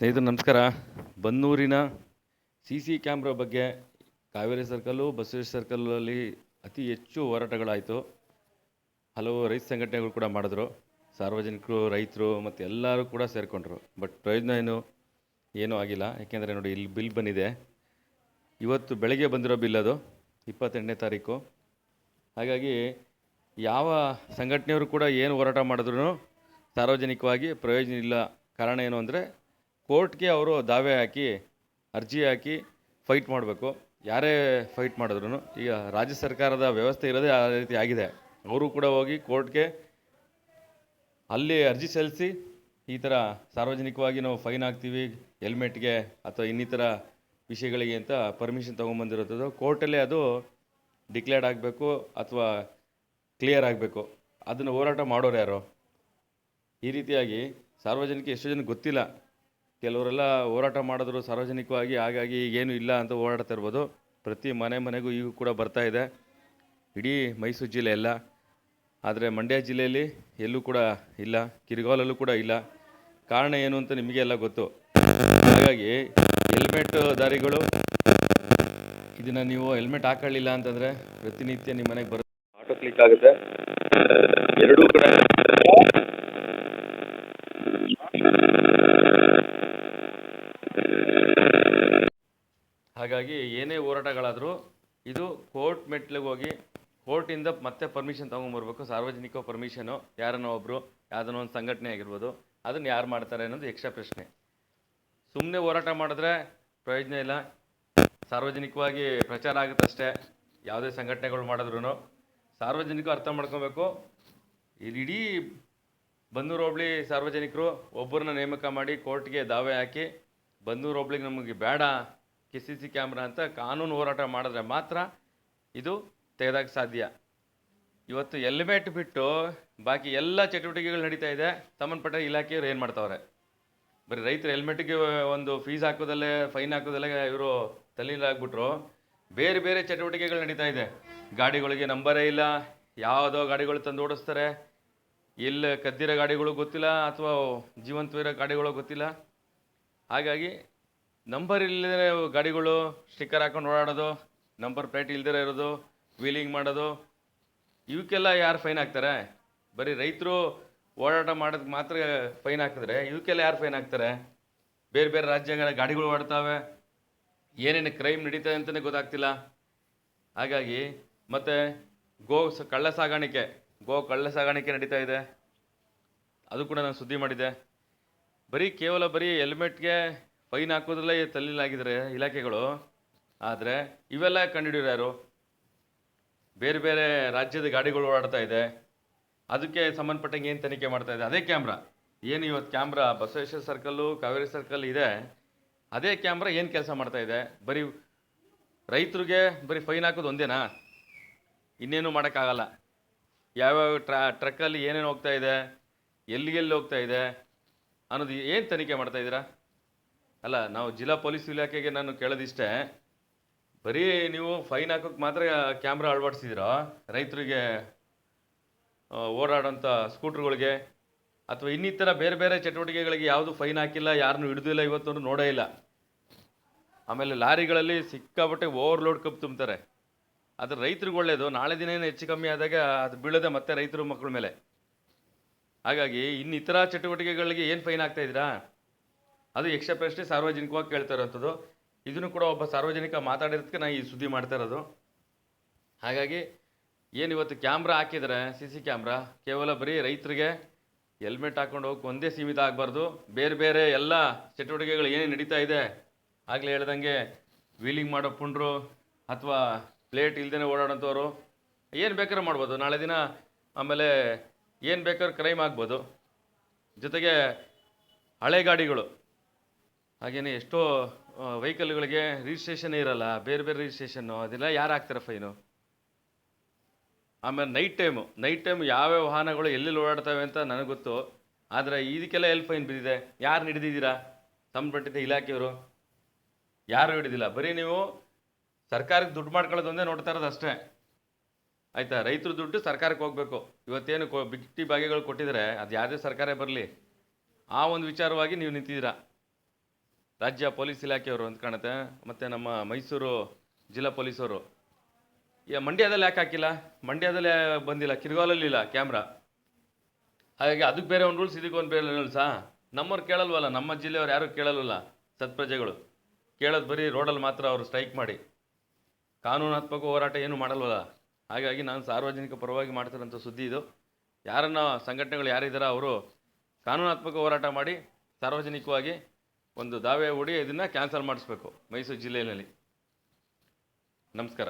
ಸ್ನೇಹಿತರು, ನಮಸ್ಕಾರ. ಬನ್ನೂರಿನ C C camera ಬಗ್ಗೆ ಕಾವೇರಿ ಸರ್ಕಲ್ಲು, ಬಸವೇಶ್ವರ ಸರ್ಕಲ್ಲಲ್ಲಿ ಅತಿ ಹೆಚ್ಚು ಹೋರಾಟಗಳಾಯಿತು. ಹಲವು ರೈತ ಸಂಘಟನೆಗಳು ಕೂಡ ಮಾಡಿದ್ರು. ಸಾರ್ವಜನಿಕರು, ರೈತರು ಮತ್ತು ಎಲ್ಲರೂ ಕೂಡ ಸೇರಿಕೊಂಡ್ರು. ಬಟ್ ಪ್ರಯೋಜನ ಏನು? ಏನೂ ಆಗಿಲ್ಲ. ಯಾಕೆಂದರೆ ನೋಡಿ, ಇಲ್ಲಿ ಬಿಲ್ ಬಂದಿದೆ. ಇವತ್ತು ಬೆಳಗ್ಗೆ ಬಂದಿರೋ ಬಿಲ್ ಅದು, ಇಪ್ಪತ್ತೆಂಟನೇ ತಾರೀಕು. ಹಾಗಾಗಿ ಯಾವ ಸಂಘಟನೆಯವರು ಕೂಡ ಏನು ಹೋರಾಟ ಮಾಡಿದ್ರು ಸಾರ್ವಜನಿಕವಾಗಿ ಪ್ರಯೋಜನ ಇಲ್ಲ. ಕಾರಣ ಏನು ಅಂದರೆ ಕೋರ್ಟ್ಗೆ ಅವರು ದಾವೆ ಹಾಕಿ, ಅರ್ಜಿ ಹಾಕಿ ಫೈಟ್ ಮಾಡಬೇಕು. ಯಾರೇ ಫೈಟ್ ಮಾಡಿದ್ರು ಈಗ ರಾಜ್ಯ ಸರ್ಕಾರದ ವ್ಯವಸ್ಥೆ ಇರೋದೇ ಆ ರೀತಿ ಆಗಿದೆ. ಅವರು ಕೂಡ ಹೋಗಿ ಕೋರ್ಟ್ಗೆ ಅಲ್ಲಿ ಅರ್ಜಿ ಸಲ್ಲಿಸಿ ಈ ಥರ ಸಾರ್ವಜನಿಕವಾಗಿ ನಾವು ಫೈನ್ ಹಾಕ್ತೀವಿ, ಹೆಲ್ಮೆಟ್ಗೆ ಅಥವಾ ಇನ್ನಿತರ ವಿಷಯಗಳಿಗೆ ಅಂತ ಪರ್ಮಿಷನ್ ತೊಗೊಂಬಂದಿರೋದು ಕೋರ್ಟಲ್ಲೇ ಅದು ಡಿಕ್ಲೇರ್ಡ್ ಆಗಬೇಕು ಅಥವಾ ಕ್ಲಿಯರ್ ಆಗಬೇಕು. ಅದನ್ನು ಹೋರಾಟ ಮಾಡೋರು ಯಾರು? ಈ ರೀತಿಯಾಗಿ ಸಾರ್ವಜನಿಕ ಎಷ್ಟೋ ಜನ ಗೊತ್ತಿಲ್ಲ. ಕೆಲವರೆಲ್ಲ ಹೋರಾಟ ಮಾಡಿದ್ರು ಸಾರ್ವಜನಿಕವಾಗಿ, ಹಾಗಾಗಿ ಈಗೇನು ಇಲ್ಲ ಅಂತ ಓಡಾಡ್ತಾ ಇರ್ಬೋದು. ಪ್ರತಿ ಮನೆ ಮನೆಗೂ ಈಗ ಕೂಡ ಬರ್ತಾ ಇದೆ. ಇಡೀ ಮೈಸೂರು ಜಿಲ್ಲೆ ಎಲ್ಲ. ಆದರೆ ಮಂಡ್ಯ ಜಿಲ್ಲೆಯಲ್ಲಿ ಎಲ್ಲೂ ಕೂಡ ಇಲ್ಲ, ಕಿರ್ಗಾಲಲ್ಲೂ ಕೂಡ ಇಲ್ಲ. ಕಾರಣ ಏನು ಅಂತ ನಿಮಗೆಲ್ಲ ಗೊತ್ತು. ಹಾಗಾಗಿ ಹೆಲ್ಮೆಟ್ ದಾರಿಗಳು, ಇದನ್ನು ನೀವು ಹೆಲ್ಮೆಟ್ ಹಾಕೊಳ್ಳಿಲ್ಲ ಅಂತಂದರೆ ಪ್ರತಿನಿತ್ಯ ನಿಮ್ಮ ಮನೆಗೆ ಬರೋ ಆಟೋ ಕ್ಲಿಕ್ ಆಗುತ್ತೆ. ಎರಡೂ ಕಡೆ ಹಾಗಾಗಿ ಏನೇ ಹೋರಾಟಗಳಾದರೂ ಇದು ಕೋರ್ಟ್ ಮೆಟ್ಲಿಗೆ ಹೋಗಿ ಕೋರ್ಟಿಂದ ಮತ್ತೆ ಪರ್ಮಿಷನ್ ತೊಗೊಂಬರ್ಬೇಕು ಸಾರ್ವಜನಿಕ ಪರ್ಮಿಷನು ಯಾರನ್ನೋ ಒಬ್ಬರು ಯಾವುದನ್ನೋ ಒಂದು ಸಂಘಟನೆ ಆಗಿರ್ಬೋದು, ಅದನ್ನು ಯಾರು ಮಾಡ್ತಾರೆ ಅನ್ನೋದು ಎಕ್ಸ್ಟ್ರಾ ಪ್ರಶ್ನೆ. ಸುಮ್ಮನೆ ಹೋರಾಟ ಮಾಡಿದ್ರೆ ಪ್ರಯೋಜನ ಇಲ್ಲ. ಸಾರ್ವಜನಿಕವಾಗಿ ಪ್ರಚಾರ ಆಗುತ್ತಷ್ಟೇ ಯಾವುದೇ ಸಂಘಟನೆಗಳು ಮಾಡಿದ್ರು ಸಾರ್ವಜನಿಕರು ಅರ್ಥ ಮಾಡ್ಕೊಬೇಕು. ಇಡೀ ಬಂದೂರು ಹೋಬಳಿ ಸಾರ್ವಜನಿಕರು ಒಬ್ಬರನ್ನ ನೇಮಕ ಮಾಡಿ ಕೋರ್ಟ್ಗೆ ದಾವೆ ಹಾಕಿ ಬಂದೂರು ಹೋಬಳಿಗೆ ನಮಗೆ ಬೇಡ. ಕೆ ಸಿ ಸಿ ಕ್ಯಾಮ್ರಾ ಅಂತ ಕಾನೂನು ಹೋರಾಟ ಮಾಡಿದ್ರೆ ಮಾತ್ರ ಇದು ತೆಗೆದಾಕ ಸಾಧ್ಯ. ಇವತ್ತು ಹೆಲ್ಮೆಟ್ ಬಿಟ್ಟು ಬಾಕಿ ಎಲ್ಲ ಚಟುವಟಿಕೆಗಳು ನಡೀತಾ ಇದೆ. ಸಂಬಂಧಪಟ್ಟ ಇಲಾಖೆಯವರು ಏನು ಮಾಡ್ತಾವ್ರೆ? ಬರೀ ರೈತರು ಹೆಲ್ಮೆಟ್ಗೆ ಒಂದು ಫೀಸ್ ಹಾಕೋದಲ್ಲೇ, ಫೈನ್ ಹಾಕೋದಲ್ಲೇ ಇವರು ತಲೀಲಾಗ್ಬಿಟ್ರು ಬೇರೆ ಬೇರೆ ಚಟುವಟಿಕೆಗಳು ನಡೀತಾ ಇದೆ. ಗಾಡಿಗಳಿಗೆ ನಂಬರೇ ಇಲ್ಲ. ಯಾವುದೋ ಗಾಡಿಗಳು ತಂದು ಓಡಿಸ್ತಾರೆ. ಇಲ್ಲಿ ಕದ್ದಿರೋ ಗಾಡಿಗಳು ಗೊತ್ತಿಲ್ಲ ಅಥವಾ ಜೀವಂತವಿರೋ ಗಾಡಿಗಳು ಗೊತ್ತಿಲ್ಲ. ಹಾಗಾಗಿ ನಂಬರ್ ಇಲ್ಲದೇ ಗಾಡಿಗಳು ಸ್ಟಿಕ್ಕರ್ ಹಾಕೊಂಡು ಓಡಾಡೋದು, ನಂಬರ್ ಪ್ಲೇಟ್ ಇಲ್ದಿರ ಇರೋದು, ವೀಲಿಂಗ್ ಮಾಡೋದು, ಇವಕ್ಕೆಲ್ಲ ಯಾರು ಫೈನ್ ಹಾಕ್ತಾರೆ? ಬರೀ ರೈತರು ಓಡಾಟ ಮಾಡೋದಕ್ಕೆ ಮಾತ್ರ ಫೈನ್ ಹಾಕಿದ್ರೆ, ಇವಕ್ಕೆಲ್ಲ ಯಾರು ಫೈನ್ ಹಾಕ್ತಾರೆ? ಬೇರೆ ಬೇರೆ ರಾಜ್ಯಗಳ ಗಾಡಿಗಳು ಓಡ್ತಾವೆ. ಏನೇನು ಕ್ರೈಮ್ ನಡೀತದೆ ಅಂತಲೇ ಗೊತ್ತಾಗ್ತಿಲ್ಲ. ಹಾಗಾಗಿ ಮತ್ತು ಗೋ ಸ, ಕಳ್ಳ ಸಾಗಾಣಿಕೆ, ಗೋ ಕಳ್ಳ ಸಾಗಾಣಿಕೆ ನಡೀತಾ ಇದೆ. ಅದು ಕೂಡ ನಾನು ಸುದ್ದಿ ಮಾಡಿದೆ ಬರೀ ಕೇವಲ ಬರೀ ಹೆಲ್ಮೆಟ್ಗೆ ಫೈನ್ ಹಾಕೋದ್ರಲ್ಲೇ ತಲ್ಲಿಲಾಗಿದ್ದಾರೆ ಇಲಾಖೆಗಳು. ಆದರೆ ಇವೆಲ್ಲ ಕಂಡುಹಿಡಿಯೋರು ಯಾರು? ಬೇರೆ ಬೇರೆ ರಾಜ್ಯದ ಗಾಡಿಗಳು ಓಡಾಡ್ತಾ ಇದೆ. ಅದಕ್ಕೆ ಸಂಬಂಧಪಟ್ಟಂಗೆ ಏನು ತನಿಖೆ ಮಾಡ್ತಾ ಇದೆ? ಅದೇ ಕ್ಯಾಮ್ರಾ. ಏನು ಇವತ್ತು camera? Basaveshwara circle, Kaveri circle ಇದೆ. ಅದೇ ಕ್ಯಾಮ್ರಾ ಏನು ಕೆಲಸ ಮಾಡ್ತಾ ಇದೆ? ಬರೀ ರೈತರಿಗೆ ಬರೀ ಫೈನ್ ಹಾಕೋದು ಒಂದೇನಾ? ಇನ್ನೇನು ಮಾಡೋಕ್ಕಾಗಲ್ಲ. ಯಾವ್ಯಾವ ಟ್ರಾ, ಟ್ರಕ್ಕಲ್ಲಿ ಏನೇನು ಹೋಗ್ತಾ ಇದೆ? ಎಲ್ಲಿಗೆಲ್ಲಿ ಹೋಗ್ತಾ ಇದೆ? ಅನ್ನೋದು ಏನು ತನಿಖೆ ಮಾಡ್ತಾ ಇದ್ದೀರಾ? ಅಲ್ಲ, ನಾವು ಜಿಲ್ಲಾ ಪೊಲೀಸ್ ಇಲಾಖೆಗೆ ನಾನು ಕೇಳೋದಿಷ್ಟೇ, ಬರೀ ನೀವು ಫೈನ್ ಹಾಕೋಕ್ಕೆ ಮಾತ್ರ ಕ್ಯಾಮ್ರಾ ಅಳವಡಿಸಿದಿರೋ? ರೈತರಿಗೆ ಓಡಾಡೋಂಥ ಸ್ಕೂಟ್ರುಗಳಿಗೆ, ಅಥವಾ ಇನ್ನಿತರ ಬೇರೆ ಬೇರೆ ಚಟುವಟಿಕೆಗಳಿಗೆ ಯಾವುದು ಫೈನ್ ಹಾಕಿಲ್ಲ ಯಾರನ್ನೂ ಹಿಡಿದಿಲ್ಲ ಇವತ್ತು ನೋಡೇ ಇಲ್ಲ. ಆಮೇಲೆ ಲಾರಿಗಳಲ್ಲಿ ಸಿಕ್ಕಾಪಟ್ಟೆ ಓವರ್ಲೋಡ್ ಕಪ್ ತುಂಬ್ತಾರೆ. ಅದು ರೈತರಿಗೆ ಒಳ್ಳೆಯದು ನಾಳೆ ದಿನ ಏನು ಹೆಚ್ಚು ಕಮ್ಮಿ ಆದಾಗ ಅದು ಬೀಳದೆ ಮತ್ತೆ ರೈತರು ಮಕ್ಕಳ ಮೇಲೆ. ಹಾಗಾಗಿ ಇನ್ನಿತರ ಚಟುವಟಿಕೆಗಳಿಗೆ ಏನು ಫೈನ್ ಹಾಕ್ತಾ ಇದ್ದೀರಾ? ಅದು ಯಕ್ಷ ಪ್ರಶ್ನೆ ಸಾರ್ವಜನಿಕವಾಗಿ ಕೇಳ್ತಾ ಇರೋವಂಥದ್ದು ಇದನ್ನು ಕೂಡ ಒಬ್ಬ ಸಾರ್ವಜನಿಕ ಮಾತಾಡಿರೋದಕ್ಕೆ ನಾನು ಈ ಸುದ್ದಿ ಮಾಡ್ತಾ ಇರೋದು ಹಾಗಾಗಿ ಏನು ಇವತ್ತು ಕ್ಯಾಮ್ರಾ ಹಾಕಿದರೆ, ಸಿ ಸಿ ಕ್ಯಾಮ್ರಾ, ಕೇವಲ ಬರೀ ರೈತರಿಗೆ ಹೆಲ್ಮೆಟ್ ಹಾಕ್ಕೊಂಡು ಹೋಗಿ ಒಂದೇ ಸೀಮಿತ ಆಗಬಾರ್ದು. ಬೇರೆ ಬೇರೆ ಎಲ್ಲ ಚಟುವಟಿಕೆಗಳು ಏನು ನಡೀತಾ ಇದೆ, ಆಗಲೇ ಹೇಳ್ದಂಗೆ ವೀಲಿಂಗ್ ಮಾಡೋ ಪುಂಡ್ರು ಅಥವಾ ಪ್ಲೇಟ್ ಇಲ್ದೇ ಓಡಾಡೋಂಥವ್ರು, ಏನು ಬೇಕಾದ್ರೂ ಮಾಡ್ಬೋದು. ನಾಳೆ ದಿನ ಆಮೇಲೆ ಏನು ಬೇಕಾದ್ರೂ ಕ್ರೈಮ್ ಆಗ್ಬೋದು. ಜೊತೆಗೆ ಹಳೆ ಗಾಡಿಗಳು. ಹಾಗೆಯೇ ಎಷ್ಟೋ ವೆಹಿಕಲ್ಗಳಿಗೆ ರಿಜಿಸ್ಟ್ರೇಷನ್ ಇರಲ್ಲ, ಬೇರೆ ಬೇರೆ ರಿಜಿಸ್ಟ್ರೇಷನ್ನು ಅದೆಲ್ಲ ಯಾರು ಹಾಕ್ತಾರೆ ಫೈನು ಆಮೇಲೆ ನೈಟ್ ಟೈಮು ನೈಟ್ ಟೈಮ್ ಯಾವ್ಯಾವ ವಾಹನಗಳು ಎಲ್ಲೆಲ್ಲಿ ಓಡಾಡ್ತವೆ ಅಂತ ನನಗೆ ಗೊತ್ತು. ಆದರೆ ಇದಕ್ಕೆಲ್ಲ ಎಲ್ಲಿ ಫೈನ್ ಬಿದ್ದಿದೆ? ಯಾರು ಹಿಡಿದಿದ್ದೀರಾ? ಸಂಬಂಧಪಟ್ಟಿದ್ದ ಇಲಾಖೆಯವರು? ಯಾರು ಹಿಡಿದಿಲ್ಲ? ಬರೀ ನೀವು ಸರ್ಕಾರಕ್ಕೆ ದುಡ್ಡು ಮಾಡ್ಕೊಳ್ಳೋದೊಂದೇ ನೋಡ್ತಾ ಇರೋದು ಅಷ್ಟೇ. ಆಯಿತಾ? ರೈತರು ದುಡ್ಡು ಸರ್ಕಾರಕ್ಕೆ ಹೋಗಬೇಕು. ಇವತ್ತೇನು ಬಿಟ್ಟಿ ಭಾಗ್ಯಗಳು ಕೊಟ್ಟಿದ್ದಾರೆ ಅದು ಯಾವುದೇ ಸರ್ಕಾರ ಬರಲಿ. ಆ ಒಂದು ವಿಚಾರವಾಗಿ ನೀವು ನಿಂತಿದ್ದೀರಾ? ರಾಜ್ಯ ಪೊಲೀಸ್ ಇಲಾಖೆಯವರು ಅಂತ ಕಾಣುತ್ತೆ. ಮತ್ತು ನಮ್ಮ ಮೈಸೂರು ಜಿಲ್ಲಾ ಪೊಲೀಸವರು ಈ ಮಂಡ್ಯದಲ್ಲಿ ಯಾಕೆ ಹಾಕಿಲ್ಲ? ಮಂಡ್ಯದಲ್ಲೇ ಬಂದಿಲ್ಲ ಕಿರ್ಗಾಲಲ್ಲಿ ಇಲ್ಲ ಕ್ಯಾಮ್ರಾ. ಹಾಗಾಗಿ ಅದಕ್ಕೆ ಬೇರೆ ಒಂದು ರೂಲ್ಸ್ ಇದಕ್ಕೆ ಒಂದು ಬೇರೆ ರೂಲ್ಸಾ ನಮ್ಮವ್ರು ಕೇಳಲ್ವಲ್ಲ, ನಮ್ಮ ಜಿಲ್ಲೆಯವ್ರು ಯಾರೂ ಕೇಳಲ್ವಲ್ಲ ಸತ್ಪ್ರಜೆಗಳು. ಕೇಳೋದು ಬರೀ ರೋಡಲ್ಲಿ ಮಾತ್ರ ಅವರು ಸ್ಟ್ರೈಕ್ ಮಾಡಿ. ಕಾನೂನಾತ್ಮಕ ಹೋರಾಟ ಏನು ಮಾಡಲ್ವಲ್ಲ? ಹಾಗಾಗಿ ನಾನು ಸಾರ್ವಜನಿಕ ಪರವಾಗಿ ಮಾಡ್ತಿರೋಂಥ ಸುದ್ದಿ ಇದು. ಯಾರನ್ನ ಸಂಘಟನೆಗಳು ಯಾರಿದ್ದಾರೋ ಅವರು ಕಾನೂನಾತ್ಮಕ ಹೋರಾಟ ಮಾಡಿ ಸಾರ್ವಜನಿಕವಾಗಿ ಒಂದು ದಾವೆ ಹೂಡಿ ಇದನ್ನು ಕ್ಯಾನ್ಸಲ್ ಮಾಡಿಸ್ಬೇಕು ಮೈಸೂರು ಜಿಲ್ಲೆಯಲ್ಲಿ. ನಮಸ್ಕಾರ.